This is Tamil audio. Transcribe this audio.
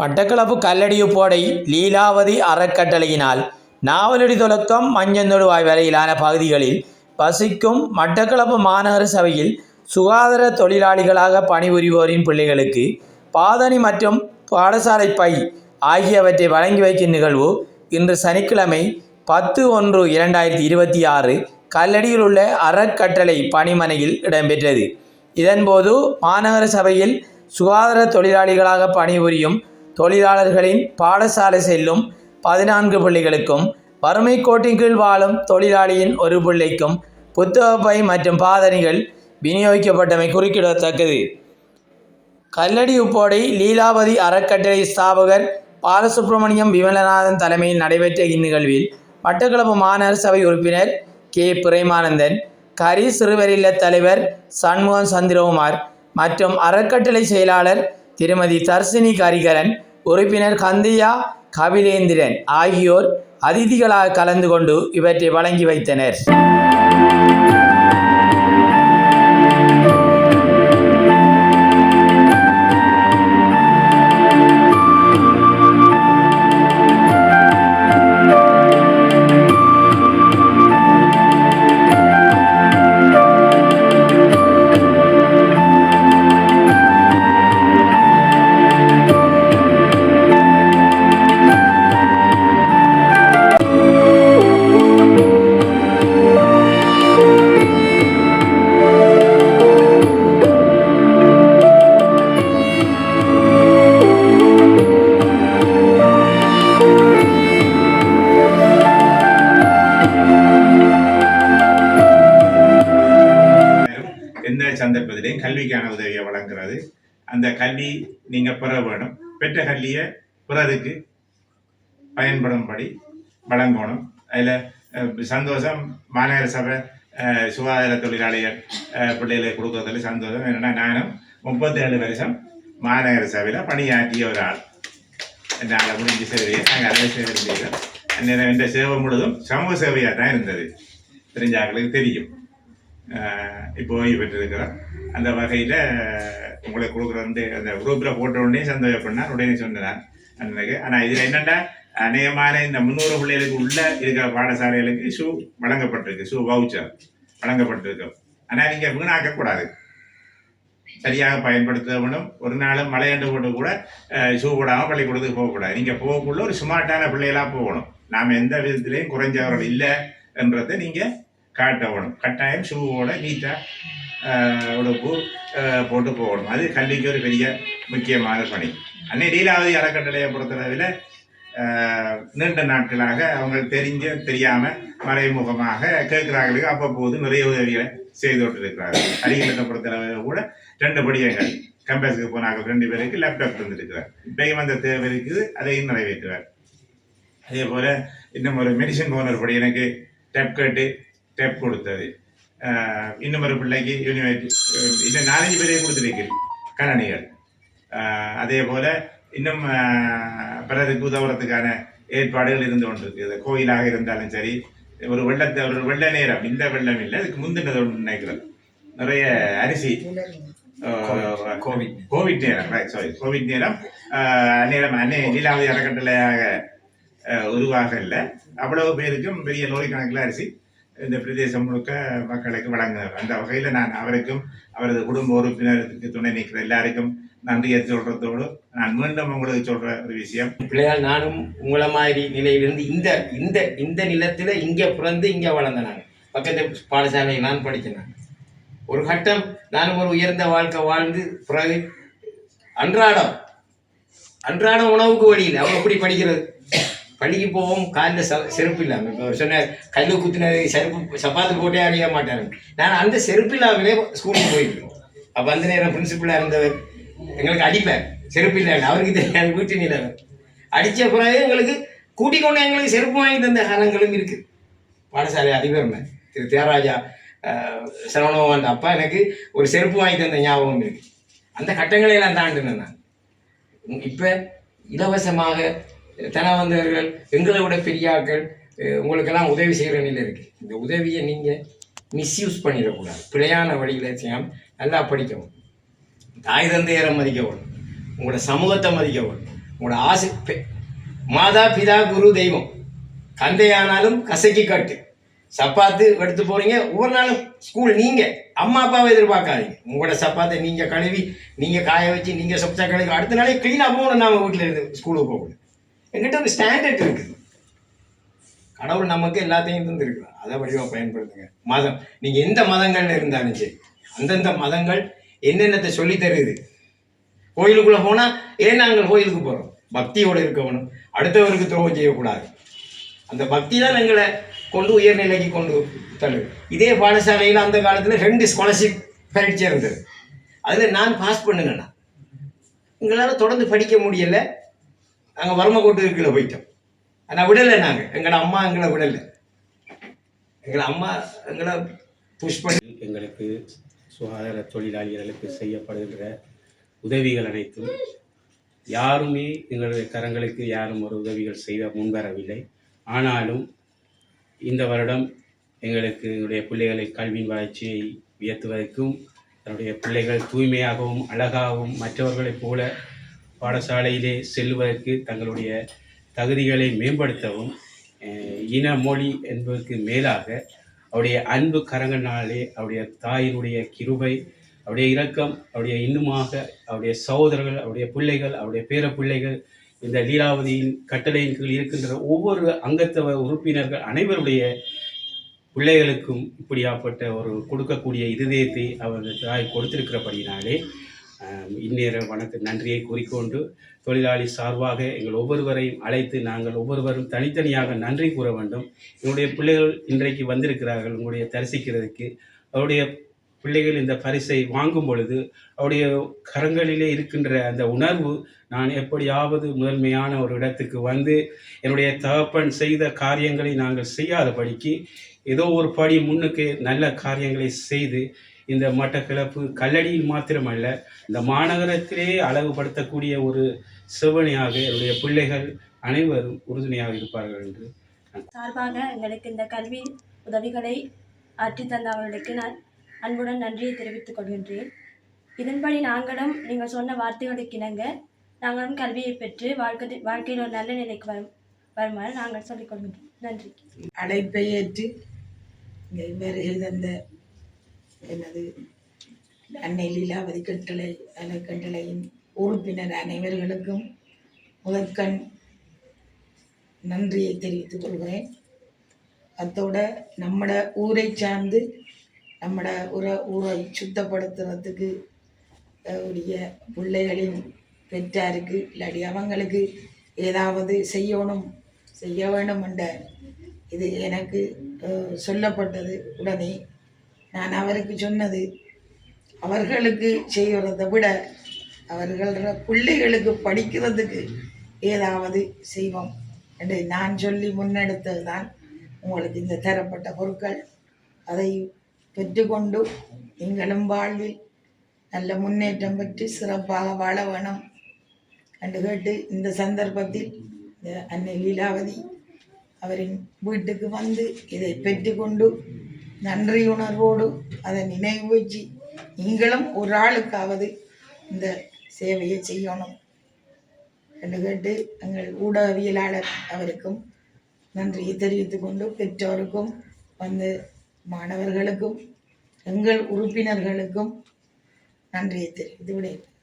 மட்டக்களப்பு கல்லடியுப்போடை லீலாவதி அறக்கட்டளையினால் நாவலடி தொடக்கம் மஞ்சந்தொடுவாய் வரையிலான பகுதிகளில் வசிக்கும் மட்டக்களப்பு மாநகர சபையில் சுகாதார தொழிலாளிகளாக பணிபுரிவோரின் பிள்ளைகளுக்கு பாதணி மற்றும் பாடசாலை பை ஆகியவற்றை வழங்கி வைக்கும் நிகழ்வு இன்று சனிக்கிழமை பத்து ஒன்று இரண்டாயிரத்தி இருபத்தி ஆறு கல்லடியில் உள்ள அறக்கட்டளை பணிமனையில் இடம்பெற்றது. இதன்போது மாநகர சபையில் சுகாதார தொழிலாளிகளாக பணிபுரியும் தொழிலாளர்களின் பாடசாலை செல்லும் பதினான்கு பிள்ளைகளுக்கும் வறுமை கோட்டின் கீழ் வாழும் தொழிலாளியின் ஒரு பிள்ளைக்கும் புத்தக பை மற்றும் பாதணிகள் விநியோகிக்கப்பட்டமை குறுக்கிடத்தக்கது கல்லடி உப்போடை லீலாவதி அறக்கட்டளை ஸ்தாபகர் பாலசுப்ரமணியம் விமலநாதன் தலைமையில் நடைபெற்ற இந்நிகழ்வில் மட்டக்களப்பு மாநகர சபை உறுப்பினர் கே. பிரேமானந்தன் கரி. சிறுவரில தலைவர் சண்முகம் சந்திரகுமார் மற்றும் அறக்கட்டளை செயலாளர் திருமதி தர்சினி கரிகரன் உறுப்பினர் கந்தியா கபிலேந்திரன் ஆகியோர் அதிதிகளாக கலந்து கொண்டு இவற்றை வழங்கி வைத்தனர். எந்த சந்தர்ப்பத்திலையும் கல்விக்கான உதவியை வழங்குறது. அந்த கல்வி நீங்கள் பெற வேணும் பெற்ற கல்வியை பிறருக்கு பயன்படும்படி வழங்கணும். அதில் சந்தோஷம் மாநகர சபை சுகாதார தொழிலாளிகள் அஹ், பிள்ளைகளுக்கு கொடுக்கறதுல சந்தோஷம். என்னென்னா நானும் முப்பத்தேழு வருஷம் மாநகர சபையில் பணியாற்றிய ஒரு ஆள். என்னால் முடிஞ்ச சேவையை நாங்கள் அதே சேவை செய்தோம். அந்நேரம் என்ற சேவை முழுதும் சமூக சேவையாக தான் இருந்தது தெரிஞ்சாக்களுக்கு தெரியும். இப்போ ஓய்வு பெற்றிருக்கிறோம் அந்த வகையில் உங்களுக்கு வந்து அந்த குரூப்பில் போட்ட உடனே சந்தோஷப்படினா உடனே சொன்னேன் அன்னைக்கு ஆனால் இதில் என்னென்னா அநேகமான இந்த முந்நூறு பிள்ளைகளுக்கு உள்ளே இருக்கிற பாடசாலைகளுக்கு ஷூ வழங்கப்பட்டிருக்கு. ஷூ வவுச்சர் வழங்கப்பட்டிருக்கு ஆனால் நீங்கள் வீணாக்கக்கூடாது. சரியாக பயன்படுத்த வேணும் ஒரு நாளும் மலையாண்டு போட்டு கூட ஷூ போடாமல் பள்ளிக்கூடத்துக்கு போகக்கூடாது. நீங்கள் போகக்குள்ள ஒரு ஸ்மார்ட்டான பிள்ளைகளாக போகணும். நாம் எந்த விதத்திலையும் குறைஞ்சவர்கள் இல்லை என்றதை நீங்கள் காட்ட வேணும் கட்டாயம் ஷூவோட நீட்டாக உடுப்பு போட்டு போகணும். அது கல்விக்கு ஒரு பெரிய முக்கியமான பணி. அன்னை லீலாவதி அறக்கட்டளையை பொறுத்தளவில் நீண்ட நாட்களாக அவங்களுக்கு தெரிஞ்ச தெரியாமல் மறைமுகமாக கேட்குறாங்களுக்கு அப்பப்போது நிறைய உதவிகளை செய்து கொண்டிருக்கிறார்கள். அடிகளத்தை பொறுத்தளவில் கூட ரெண்டு படியங்கள். கம்பஸுக்கு போனாங்க ரெண்டு பேருக்கு லேப்டாப் தந்துருக்கிறார். இப்பயும் அந்த தேவை இருக்குது அதையும் நிறைவேற்றுவார். அதே போல் இன்னும் ஒரு மெடிசன் போனர் படி எனக்கு டெப் கேட்டு டெப் கொடுத்தது. இன்னும் ஒரு பிள்ளைக்கு யூனிவர்சிட்டி இன்னும் நாலஞ்சு பேரே கொடுத்துருக்கு கணனிகள் அதே போல் இன்னும் பிறருக்கு உதவுறதுக்கான ஏற்பாடுகள் இருந்து கொண்டிருக்குது கோயிலாக இருந்தாலும் சரி ஒரு வெள்ளத்தை ஒரு வெள்ள நேரம் இந்த வெள்ளம் இல்லை அதுக்கு முந்தினது ஒன்று நினைக்கிறேன். நிறைய அரிசி கோவிட். கோவிட் நேரம் ரைட் சாரி கோவிட் நேரம் நேரம் அன்னை லீலாவதி அறக்கட்டளையாக உருவாக இல்லை அவ்வளவு பேருக்கும் பெரிய நோய் கணக்கில் அரிசி இந்த பிரதேசம் முழுக்க மக்களுக்கு வழங்கினார். அந்த வகையில் நான் அவருக்கும் அவரது குடும்ப உறுப்பினருக்கு துணை நிற்கிற எல்லாருக்கும் நன்றியை சொல்றதோடு நான் மீண்டும் உங்களுக்கு சொல்ற ஒரு விஷயம். பிள்ளையால் நானும் உங்களை மாதிரி நிலையிலிருந்து இந்த இந்த இந்த நிலத்தில் இங்கே பிறந்து இங்கே வளர்ந்த நான். பக்கத்து பாடசாலையில் நான் படித்தேன் ஒரு கட்டம் நானும் ஒரு உயர்ந்த வாழ்க்கை வாழ்ந்து பிறகு அன்றாடம் அன்றாட உணவுக்கு வழி அவங்க எப்படி படிக்கிறது? பள்ளிக்கு போவோம் காலில் ச செருப்பு இல்லாமல் இப்போ சொன்ன கல் குத்துனது செருப்பு சப்பாத்து போட்டே அழிய மாட்டாரு. நான் அந்த செருப்பு இல்லாமலே ஸ்கூலுக்கு போயிருக்கோம் அப்போ அந்த நேரம் பிரின்சிபலாக இருந்தவர் எங்களுக்கு அடிப்பேன் செருப்பு இல்லை அவருக்கு தெரியாது வீட்டு நிலவர் அடித்த பிறகு எங்களுக்கு கூட்டிக் கொண்டு எங்களுக்கு செருப்பு வாங்கி தந்த காலங்களும் இருக்குது பாடசாலை அதிபர்னு திரு. தியாகராஜா அஹ், சரவணபவன் அப்பா எனக்கு ஒரு செருப்பு வாங்கி தந்த ஞாபகம் இருக்குது அந்த கட்டங்களை நான் தாண்டினேன் நான். இப்போ இலவசமாக தனவந்தவர்கள் எங்களை விட பெரியாக்கள் உங்களுக்கெல்லாம் உதவி செய்கிற நிலை இருக்குது இந்த உதவியை நீங்கள் மிஸ்யூஸ் பண்ணிடக்கூடாது. பிழையான வழியில் செய்யாமல் நல்லா படிக்கவும். தாய் தந்தையரை மதிக்கவும். உங்களோட சமூகத்தை மதிக்கவும். உங்களோட ஆசை மாதா பிதா குரு தெய்வம். தந்தையானாலும் கசக்கி கட்டு. சப்பாத்து எடுத்து போகிறீங்க ஒவ்வொரு நாளும் ஸ்கூல் நீங்கள் அம்மா அப்பாவை எதிர்பார்க்காதீங்க. உங்களோட சப்பாத்தை நீங்கள் கழுவி நீங்கள் காய வச்சு நீங்கள் சொப்சா கழுவி அடுத்த நாளே க்ளீனாக போகணும் நாம வீட்டில் இருந்து ஸ்கூலுக்கு போகணும். எங்கிட்ட ஒரு ஸ்டாண்டர்ட் இருக்குது. கடவுள் நமக்கு எல்லாத்தையும் தந்துருக்கலாம் அதை வடிவாக பயன்படுத்துங்க. மதம். நீங்கள் எந்த மதங்கள்னு இருந்தாலும் சரி அந்தந்த மதங்கள் என்னென்னத்தை சொல்லி தருது? கோயிலுக்குள்ளே போனால் ஏன் நாங்கள் கோயிலுக்கு போகிறோம் பக்தியோடு இருக்கணும் அடுத்தவருக்கு துரோகம் செய்யக்கூடாது. அந்த பக்தி தான் எங்களை கொண்டு உயர்நிலைக்கு கொண்டு தள்ளு இதே பாடசாலையில் அந்த காலத்தில் ரெண்டு ஸ்காலர்ஷிப் பரீட்சை இருந்தது. அதில் நான் பாஸ் பண்ணுங்கண்ணா. எங்களால் தொடர்ந்து படிக்க முடியலை. நாங்கள் வறுமக்கோட்டு கீழே போயிட்டோம். ஆனால் விடலை நாங்கள் எங்களோட அம்மா எங்களை விடலை. எங்களை அம்மா எங்களை புஷ் பண்ணி எங்களுக்கு சுகாதார தொழிலாளிகளுக்கு செய்யப்படுகின்ற உதவிகள் அனைத்தும் யாருமே எங்களுடைய கரங்களுக்கு யாரும் ஒரு உதவிகள் செய்ய முன்வரவில்லை. ஆனாலும் இந்த வருடம் எங்களுக்கு எங்களுடைய பிள்ளைகளை கல்வியின் வளர்ச்சியை உயர்த்துவதற்கும் தன்னுடைய பிள்ளைகள் தூய்மையாகவும் அழகாகவும் மற்றவர்களைப் போல பாடசாலையிலே செல்வதற்கு தங்களுடைய தகுதிகளை மேம்படுத்தவும் இன மொழி என்பதற்கு மேலாக அவருடைய அன்பு கரங்கனாலே அவருடைய தாயினுடைய கிருபை அவருடைய இரக்கம் அவருடைய இன்னுமாக அவருடைய சகோதரர்கள் அவருடைய பிள்ளைகள் அவருடைய பேர பிள்ளைகள் இந்த லீலாவதியின் கட்டளையின் கீழ் இருக்கின்ற ஒவ்வொரு அங்கத்தவ உறுப்பினர்கள் அனைவருடைய பிள்ளைகளுக்கும் இப்படியாப்பட்ட ஒரு கொடுக்கக்கூடிய இருதயத்தை அவர் தாய் கொடுத்திருக்கிறபடினாலே இந்நேர வணக்க நன்றியை கூறிக்கொண்டு தொழிலாளி சார்பாக எங்கள் ஒவ்வொருவரையும் அழைத்து நாங்கள் ஒவ்வொருவரும் தனித்தனியாக நன்றி கூற வேண்டும். என்னுடைய பிள்ளைகள் இன்றைக்கு வந்திருக்கிறார்கள் உங்களுடைய தரிசிக்கிறதுக்கு. அவருடைய பிள்ளைகள் இந்த பரிசை வாங்கும் பொழுது அவருடைய கரங்களிலே இருக்கின்ற அந்த உணர்வு நான் எப்படியாவது முதன்மையான ஒரு இடத்துக்கு வந்து என்னுடைய தகப்பன் செய்த காரியங்களை நாங்கள் செய்யாத படிக்கு ஏதோ ஒரு படி முன்னுக்கு நல்ல காரியங்களை செய்து இந்த மட்டக்களப்பு கல்லடியில் மாத்திரமல்ல இந்த மாநகரத்திலே அழகுபடுத்தக்கூடிய ஒரு செவனையாக என்னுடைய பிள்ளைகள் அனைவரும் உறுதுணையாக இருப்பார்கள் என்று சார்பாக எங்களுக்கு இந்த கல்வி உதவிகளை ஆற்றித் தந்த அவர்களுக்கு நான் அன்புடன் நன்றியை தெரிவித்துக் கொள்கின்றேன். இதன்படி நாங்களும் நீங்கள் சொன்ன வார்த்தைகளுக்கு இணங்க நாங்களும் கல்வியை பெற்று வாழ்க்கை வாழ்க்கையில் ஒரு நல்ல நிலைக்கு வரும் வருமாறு நாங்கள் சொல்லிக் கொள்கின்றோம். நன்றி. அழைப்பை ஏற்று வருகை தந்த எனது அன்னை லீலாவதி கட்டளை அறக்கட்டளையின் உறுப்பினர் அனைவர்களுக்கும் முதற்கண் நன்றியை தெரிவித்துக் கொள்கிறேன். அத்தோட நம்மட ஊரை சார்ந்து நம்மட உர ஊரை சுத்தப்படுத்துறதுக்கு உரிய பிள்ளைகளின் பெற்றாருக்கு இல்லாடி அவங்களுக்கு ஏதாவது செய்யணும் செய்ய வேண்டும் என்ற இது எனக்கு சொல்லப்பட்டது உடனே நான் அவருக்கு சொன்னது அவர்களுக்கு செய்கிறதை விட அவர்கள பிள்ளைகளுக்கு படிக்கிறதுக்கு ஏதாவது செய்வோம் என்று நான் சொல்லி முன்னெடுத்தது தான் உங்களுக்கு இந்த தரப்பட்ட பொருட்கள். அதை பெற்றுக்கொண்டு நீங்களும் வாழ்வில் நல்ல முன்னேற்றம் பெற்று சிறப்பாக வாழ வேணும் என்று கேட்டு இந்த சந்தர்ப்பத்தில் அன்னை லீலாவதி அவரின் வீட்டுக்கு வந்து இதை பெற்றுக்கொண்டு நன்றியுணர்வோடு அதை நினைவு வச்சு நீங்களும் ஒரு ஆளுக்காவது இந்த சேவையை செய்யணும் என்று கேட்டு எங்கள் ஊடகவியலாளர் அவருக்கும் நன்றியை தெரிவித்துக் கொண்டு பெற்றோருக்கும் வந்து மாணவர்களுக்கும் எங்கள் உறுப்பினர்களுக்கும் நன்றியை தெரிவித்து விடைபெறுகிறேன்